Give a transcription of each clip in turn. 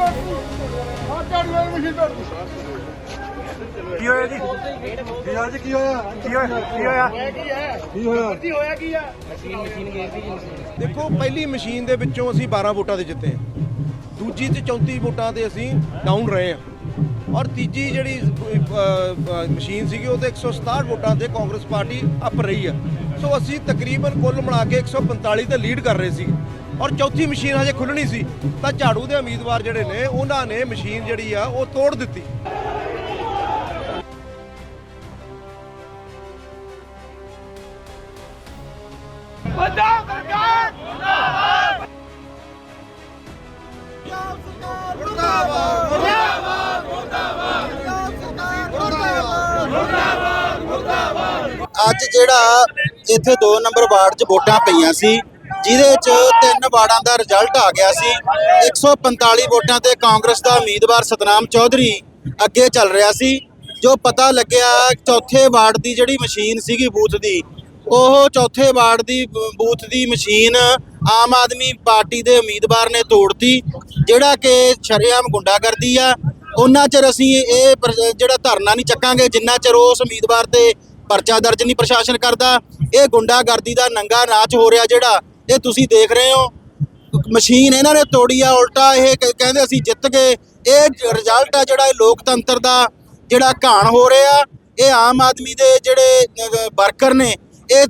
ਆ ਝਾੜੂ ਵਾਲੀ ਮਸ਼ੀਨ ਤੋੜ ਦਿੱਤੀ ਕੀ ਹੋਇਆ? ਜੀ ਕੀ ਹੋਇਆ? ਜੀ ਕੀ ਹੋਇਆ? ਕੀ ਹੋਇਆ? ਕੀ ਹੋਇਆ ਕੀ ਹੋਇਆ ਦੇਖੋ ਪਹਿਲੀ ਮਸ਼ੀਨ ਦੇ ਵਿੱਚੋਂ ਅਸੀਂ 12 ਵੋਟਾਂ ਤੇ ਜਿੱਤੇ ਦੂਜੀ ਤੇ 34 ਵੋਟਾਂ ਤੇ ਅਸੀਂ ਡਾਊਨ ਰਹੇ ਹਾਂ। ਔਰ ਤੀਜੀ ਜਿਹੜੀ ਮਸ਼ੀਨ ਸੀਗੀ ਉਹ ਤੇ 167 ਵੋਟਾਂ ਤੇ ਕਾਂਗਰਸ ਪਾਰਟੀ ਅਪ ਰਹੀ ਆ। ਸੋ ਅਸੀਂ ਤਕਰੀਬਨ ਕੁੱਲ ਮਿਲਾ ਕੇ 145 ਤੇ ਲੀਡ ਕਰ ਰਹੇ ਸੀ। ਔਰ ਚੌਥੀ ਮਸ਼ੀਨ ਹਜੇ ਖੁੱਲਣੀ ਸੀ, ਤਾਂ ਝਾੜੂ ਦੇ ਉਮੀਦਵਾਰ ਜਿਹੜੇ ਨੇ, ਉਹਨਾਂ ਨੇ ਮਸ਼ੀਨ ਜਿਹੜੀ ਆ, ਉਹ ਤੋੜ ਦਿੱਤੀ। ਪੰਜਾਬ ਸਰਕਾਰ ਅੱਜ ਜਿਹੜਾ ਇੱਥੇ 2 ਨੰਬਰ ਵਾਰਡ 'ਚ ਵੋਟਾਂ ਪਈਆਂ ਸੀ ਜਿਹਦੇ 'ਚ ਤਿੰਨ ਵਾਰਡਾਂ ਦਾ ਰਿਜ਼ਲਟ ਆ ਗਿਆ ਸੀ। 145 ਵੋਟਾਂ ਤੇ ਕਾਂਗਰਸ ਦਾ ਉਮੀਦਵਾਰ ਸਤਨਾਮ ਚੌਧਰੀ ਅੱਗੇ ਚੱਲ ਰਿਹਾ ਸੀ। ਜੋ ਪਤਾ ਲੱਗਿਆ, ਚੌਥੇ ਵਾਰਡ ਦੀ ਜਿਹੜੀ ਮਸ਼ੀਨ ਸੀਗੀ ਬੂਥ ਦੀ, ਉਹ ਚੌਥੇ ਵਾਰਡ ਦੀ ਬੂਥ ਦੀ ਮਸ਼ੀਨ ਆਮ ਆਦਮੀ ਪਾਰਟੀ ਦੇ ਉਮੀਦਵਾਰ ਨੇ ਤੋੜਤੀ, ਜਿਹੜਾ ਕਿ ਸ਼ਰੇਆਮ ਗੁੰਡਾਗਰਦੀ ਆ। ਉਹਨਾਂ ਚਿਰ ਅਸੀਂ ਇਹ ਪਰ- ਜਿਹੜਾ ਧਰਨਾ ਨਹੀਂ ਚੱਕਾਂਗੇ, ਜਿੰਨਾ ਚਿਰ ਉਸ ਉਮੀਦਵਾਰ ਤੇ ਪਰਚਾ ਦਰਜ ਨਹੀਂ ਪ੍ਰਸ਼ਾਸਨ ਕਰਦਾ, ਇਹ ਗੁੰਡਾਗਰਦੀ ਦਾ ਨੰਗਾ ਨਾਚ ਹੋ ਰਿਹਾ ਜਿਹੜਾ ਇਹ ਤੁਸੀਂ ਦੇਖ ਰਹੇ ਹੋ, ਮਸ਼ੀਨ ਇਹਨਾਂ ਨੇ ਤੋੜੀ ਆ, ਉਲਟਾ ਇਹ ਕਹਿੰਦੇ ਅਸੀਂ ਜਿੱਤ ਗਏ। ਇਹ ਰਿਜ਼ਲਟ ਆ ਜਿਹੜਾ ਇਹ ਲੋਕਤੰਤਰ ਦਾ ਜਿਹੜਾ ਘਾਣ ਹੋ ਰਿਹਾ। ਇਹ ਆਮ ਆਦਮੀ ਦੇ ਜਿਹੜੇ ਵਰਕਰ ਨੇ, ਇਹ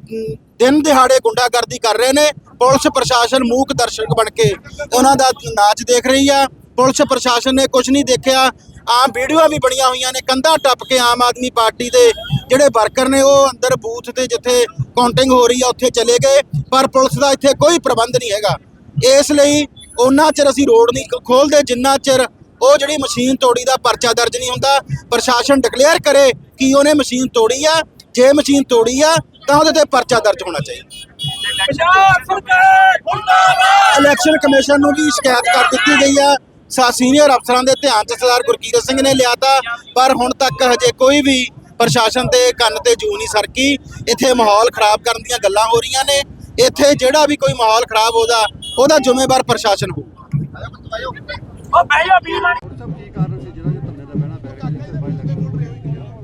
ਦਿਨ ਦਿਹਾੜੇ ਗੁੰਡਾਗਰਦੀ ਕਰ ਰਹੇ ਨੇ। ਪੁਲਿਸ ਪ੍ਰਸ਼ਾਸਨ ਮੂਕ ਦਰਸ਼ਕ ਬਣ ਕੇ ਉਹਨਾਂ ਦਾ ਨਾਚ ਦੇਖ ਰਹੀ ਆ। ਪੁਲਿਸ ਪ੍ਰਸ਼ਾਸਨ ਨੇ ਕੁਝ ਨਹੀਂ ਦੇਖਿਆ। ਆਮ ਵੀਡੀਓ ਵੀ ਬਣੀਆਂ ਹੋਈਆਂ ਨੇ। ਕੰਧਾਂ ਟੱਪ ਕੇ ਆਮ ਆਦਮੀ ਪਾਰਟੀ ਦੇ ਜਿਹੜੇ ਵਰਕਰ ਨੇ ਉਹ ਅੰਦਰ ਬੂਥ ਤੇ ਜਿੱਥੇ ਕਾਊਂਟਿੰਗ ਹੋ ਰਹੀ ਆ ਉੱਥੇ ਚਲੇ ਗਏ ਪਰ ਪੁਲਿਸ ਦਾ ਇੱਥੇ ਕੋਈ ਪ੍ਰਬੰਧ ਨਹੀਂ ਹੈਗਾ। ਇਸ ਲਈ ਉਹਨਾਂ ਚਿਰ ਅਸੀਂ ਰੋਡ ਨਹੀਂ ਖੋਲਦੇ ਜਿੰਨਾ ਚਿਰ ਉਹ ਜਿਹੜੀ ਮਸ਼ੀਨ ਤੋੜੀ ਦਾ ਪਰਚਾ ਦਰਜ ਨਹੀਂ ਹੁੰਦਾ ਪ੍ਰਸ਼ਾਸਨ ਡਿਕਲੇਅਰ ਕਰੇ ਕਿ ਉਹਨੇ ਮਸ਼ੀਨ ਤੋੜੀ ਆ ਜੇ ਮਸ਼ੀਨ ਤੋੜੀ ਆ ਤਾਂ ਉਹਦੇ ਤੇ ਪਰਚਾ ਦਰਜ ਹੋਣਾ ਚਾਹੀਦਾ। ਇਲੈਕਸ਼ਨ ਕਮਿਸ਼ਨ ਨੂੰ ਵੀ ਸ਼ਿਕਾਇਤ ਕਰ ਦਿੱਤੀ ਗਈ ਆ। ਸਾ ਸੀਨੀਅਰ ਅਫਸਰਾਂ ਦੇ ਧਿਆਨ 'ਚ ਸਰਦਾਰ ਗੁਰਕੀਰਤ ਸਿੰਘ ਨੇ ਲਿਆਤਾ ਪਰ ਹੁਣ ਤੱਕ ਹਜੇ ਕੋਈ ਵੀ ਪ੍ਰਸ਼ਾਸਨ ਦੇ ਕੰਨ ਤੇ ਜੂ ਨਹੀਂ ਸਰਕੀ। ਇੱਥੇ ਮਾਹੌਲ ਖਰਾਬ ਕਰਨ ਦੀਆਂ ਗੱਲਾਂ ਹੋ ਰਹੀਆਂ ਨੇ। ਇੱਥੇ ਜਿਹੜਾ ਵੀ ਕੋਈ ਮਾਹੌਲ ਖਰਾਬ ਹੋਦਾ ਉਹਦਾ ਜ਼ਿੰਮੇਵਾਰ ਪ੍ਰਸ਼ਾਸਨ ਉਹ ਵੀਰ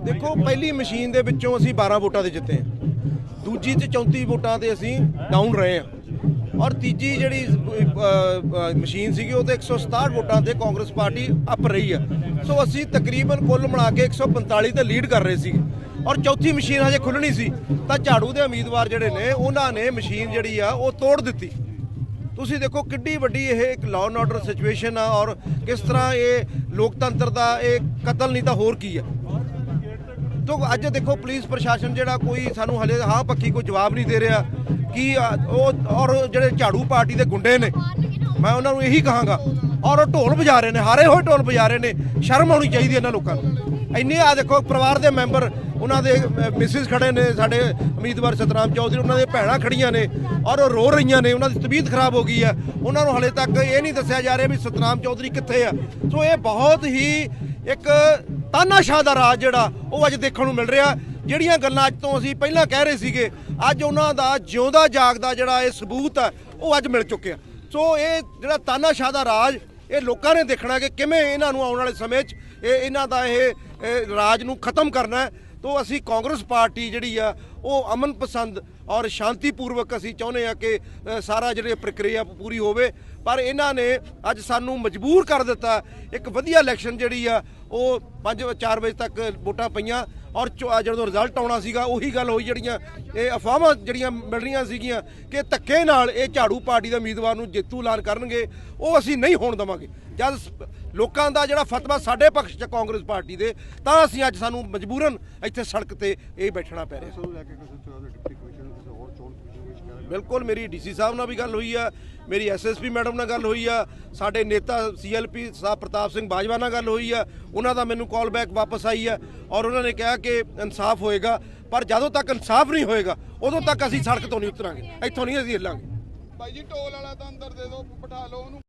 ਦੇਖੋ ਪਹਿਲੀ ਮਸ਼ੀਨ ਦੇ ਵਿੱਚੋਂ ਅਸੀਂ 12 ਵੋਟਾਂ ਤੇ ਜਿੱਤੇ ਹਾਂ। ਦੂਜੀ ਤੇ 34 ਵੋਟਾਂ ਤੇ ਅਸੀਂ ਡਾਊਨ ਰਹੇ ਹਾਂ। ਔਰ ਤੀਜੀ ਜਿਹੜੀ ਮਸ਼ੀਨ ਸੀਗੀ, ਉਹ ਤੇ 167 ਵੋਟਾਂ ਤੇ ਕਾਂਗਰਸ ਪਾਰਟੀ ਅੱਪ ਰਹੀ ਆ। ਸੋ ਅਸੀਂ ਤਕਰੀਬਨ ਕੁੱਲ ਮਿਲਾ ਕੇ 145 ਤੇ ਲੀਡ ਕਰ ਰਹੇ ਸੀ ਔਰ ਚੌਥੀ ਮਸ਼ੀਨ ਹਜੇ ਖੁੱਲਣੀ ਸੀ। ਤਾਂ ਝਾੜੂ ਦੇ ਉਮੀਦਵਾਰ ਜਿਹੜੇ ਨੇ, ਉਹਨਾਂ ਨੇ ਮਸ਼ੀਨ ਜਿਹੜੀ ਆ, ਉਹ ਤੋੜ ਦਿੱਤੀ। ਤੁਸੀਂ ਦੇਖੋ ਕਿੱਡੀ ਵੱਡੀ ਇਹ ਇੱਕ ਲਾਅ ਐਂਡ ਆਰਡਰ ਸਿਚੁਏਸ਼ਨ ਆ, ਔਰ ਕਿਸ ਤਰ੍ਹਾਂ ਇਹ ਲੋਕਤੰਤਰ ਦਾ ਇਹ ਕਤਲ ਨਹੀਂ ਤਾਂ ਹੋਰ ਕੀ ਆ। ਤੋ ਅੱਜ ਦੇਖੋ ਪੁਲਿਸ ਪ੍ਰਸ਼ਾਸਨ ਜਿਹੜਾ ਕੋਈ ਸਾਨੂੰ ਹਲੇ ਹਾਂ ਪੱਕੀ ਕੋਈ ਜਵਾਬ ਨਹੀਂ ਦੇ ਰਿਹਾ ਕਿ ਉਹ, ਔਰ ਜਿਹੜੇ ਝਾੜੂ ਪਾਰਟੀ ਦੇ ਗੁੰਡੇ ਨੇ, ਮੈਂ ਉਹਨਾਂ ਨੂੰ ਇਹੀ ਕਹਾਂਗਾ, ਔਰ ਉਹ ਢੋਲ ਵਜਾ ਰਹੇ ਨੇ, ਹਾਰੇ ਹੋਏ ਢੋਲ ਵਜਾ ਰਹੇ ਨੇ, ਸ਼ਰਮ ਆਉਣੀ ਚਾਹੀਦੀ ਇਹਨਾਂ ਲੋਕਾਂ ਨੂੰ। ਇੰਨੇ ਆ ਦੇਖੋ, ਪਰਿਵਾਰ ਦੇ ਮੈਂਬਰ, ਉਹਨਾਂ ਦੇ ਮਿਸਿਸ ਖੜੇ ਨੇ, ਸਾਡੇ ਉਮੀਦਵਾਰ ਸਤਨਾਮ ਚੌਧਰੀ, ਉਹਨਾਂ ਦੇ ਭੈਣਾਂ ਖੜੀਆਂ ਨੇ, ਔਰ ਉਹ ਰੋ ਰਹੀਆਂ ਨੇ, ਉਹਨਾਂ ਦੀ ਤਬੀਅਤ ਖਰਾਬ ਹੋ ਗਈ ਹੈ। ਉਹਨਾਂ ਨੂੰ ਹਲੇ ਤੱਕ ਇਹ ਨਹੀਂ ਦੱਸਿਆ ਜਾ ਰਿਹਾ ਵੀ ਸਤਨਾਮ ਚੌਧਰੀ ਕਿੱਥੇ ਆ। ਸੋ ਇਹ ਬਹੁਤ ਹੀ ਇੱਕ ਤਾਨਾਸ਼ਾਹ ਦਾ ਰਾਜ ਜਿਹੜਾ ਉਹ ਅੱਜ ਦੇਖਣ ਨੂੰ ਮਿਲ ਰਿਹਾ। ਜਿਹੜੀਆਂ ਗੱਲਾਂ ਅੱਜ ਤੋਂ ਅਸੀਂ ਪਹਿਲਾਂ ਕਹਿ ਰਹੇ ਸੀਗੇ, ਅੱਜ ਉਹਨਾਂ ਦਾ ਜਿਉਂਦਾ ਜਾਗਦਾ ਜਿਹੜਾ ਇਹ ਸਬੂਤ ਹੈ, ਉਹ ਅੱਜ ਮਿਲ ਚੁੱਕਿਆ। ਸੋ ਇਹ ਜਿਹੜਾ ਤਾਨਾਸ਼ਾਹ ਦਾ ਰਾਜ, ਇਹ ਲੋਕਾਂ ਨੇ ਦੇਖਣਾ ਕਿ ਕਿਵੇਂ ਇਹਨਾਂ ਨੂੰ ਆਉਣ ਵਾਲੇ ਸਮੇਂ 'ਚ ਇਹ ਇਹਨਾਂ ਦਾ ਇਹ ਰਾਜ ਨੂੰ ਖਤਮ ਕਰਨਾ ਹੈ। ਤੋ ਅਸੀਂ ਕਾਂਗਰਸ ਪਾਰਟੀ ਜਿਹੜੀ ਆ, ਉਹ ਅਮਨ ਪਸੰਦ ਔਰ ਸ਼ਾਂਤੀਪੂਰਵਕ ਅਸੀਂ ਚਾਹੁੰਦੇ ਆ ਕਿ ਸਾਰਾ ਜਿਹੜੀ ਪ੍ਰਕਿਰਿਆ ਪੂਰੀ ਹੋਵੇ। ਪਰ ਇਹਨਾਂ ਨੇ ਅੱਜ ਸਾਨੂੰ ਮਜਬੂਰ ਕਰ ਦਿੱਤਾ। ਇੱਕ ਵਧੀਆ ਇਲੈਕਸ਼ਨ ਜਿਹੜੀ ਆ, ਉਹ 5 4 ਵਜੇ ਤੱਕ ਵੋਟਾਂ ਪਈਆਂ। ਔਰ ਚੋ- ਜਦੋਂ ਰਿਜ਼ਲਟ ਆਉਣਾ ਸੀਗਾ, ਉਹੀ ਗੱਲ ਹੋਈ ਜਿਹੜੀਆਂ ਇਹ ਅਫਵਾਹਾਂ ਜਿਹੜੀਆਂ ਮਿਲ ਰਹੀਆਂ ਸੀਗੀਆਂ ਕਿ ਧੱਕੇ ਨਾਲ ਇਹ ਝਾੜੂ ਪਾਰਟੀ ਦੇ ਉਮੀਦਵਾਰ ਨੂੰ ਜੇਤੂ ਐਲਾਨ ਕਰਨਗੇ, ਉਹ ਅਸੀਂ ਨਹੀਂ ਹੋਣ ਦਵਾਂਗੇ। ਜਦ ਲੋਕਾਂ ਦਾ ਜਿਹੜਾ ਫਤਵਾ ਸਾਡੇ ਪੱਖ 'ਚ ਕਾਂਗਰਸ ਪਾਰਟੀ ਦੇ, ਤਾਂ ਅਸੀਂ ਅੱਜ ਸਾਨੂੰ ਮਜਬੂਰਨ ਇੱਥੇ ਸੜਕ ਤੇ ਇਹ ਬੈਠਣਾ ਪੈ ਰਿਹਾ। ਬਿਲਕੁਲ ਮੇਰੀ ਡੀਸੀ ਸਾਹਿਬ ਨਾਲ ਵੀ ਗੱਲ ਹੋਈ ਆ, ਮੇਰੀ ਐਸਐਸਪੀ ਮੈਡਮ ਨਾਲ ਗੱਲ ਹੋਈ ਆ, ਸਾਡੇ ਨੇਤਾ ਸੀਐਲਪੀ ਸਾਹਿਬ ਪ੍ਰਤਾਪ ਸਿੰਘ ਬਾਜਵਾ ਨਾਲ ਗੱਲ ਹੋਈ ਆ, ਉਹਨਾਂ ਦਾ ਮੈਨੂੰ ਕਾਲ ਬੈਕ ਵਾਪਸ ਆਈ ਆ ਔਰ ਉਹਨਾਂ ਨੇ ਕਿਹਾ ਕਿ ਇਨਸਾਫ ਹੋਏਗਾ, ਪਰ ਜਦੋਂ ਤੱਕ ਇਨਸਾਫ ਨਹੀਂ ਹੋਏਗਾ, ਉਦੋਂ ਤੱਕ ਅਸੀਂ ਸੜਕ ਤੋਂ ਨਹੀਂ ਉਤਰਾਂਗੇ, ਇੱਥੋਂ ਨਹੀਂ ਅਸੀਂ ਹਿੱਲਾਂਗੇ। ਭਾਈ ਜੀ, ਟੋਲ ਵਾਲਾ ਤਾਂ ਅੰਦਰ ਦੇ ਦਿਓ, ਬਿਠਾ ਲਓ ਉਹਨੂੰ।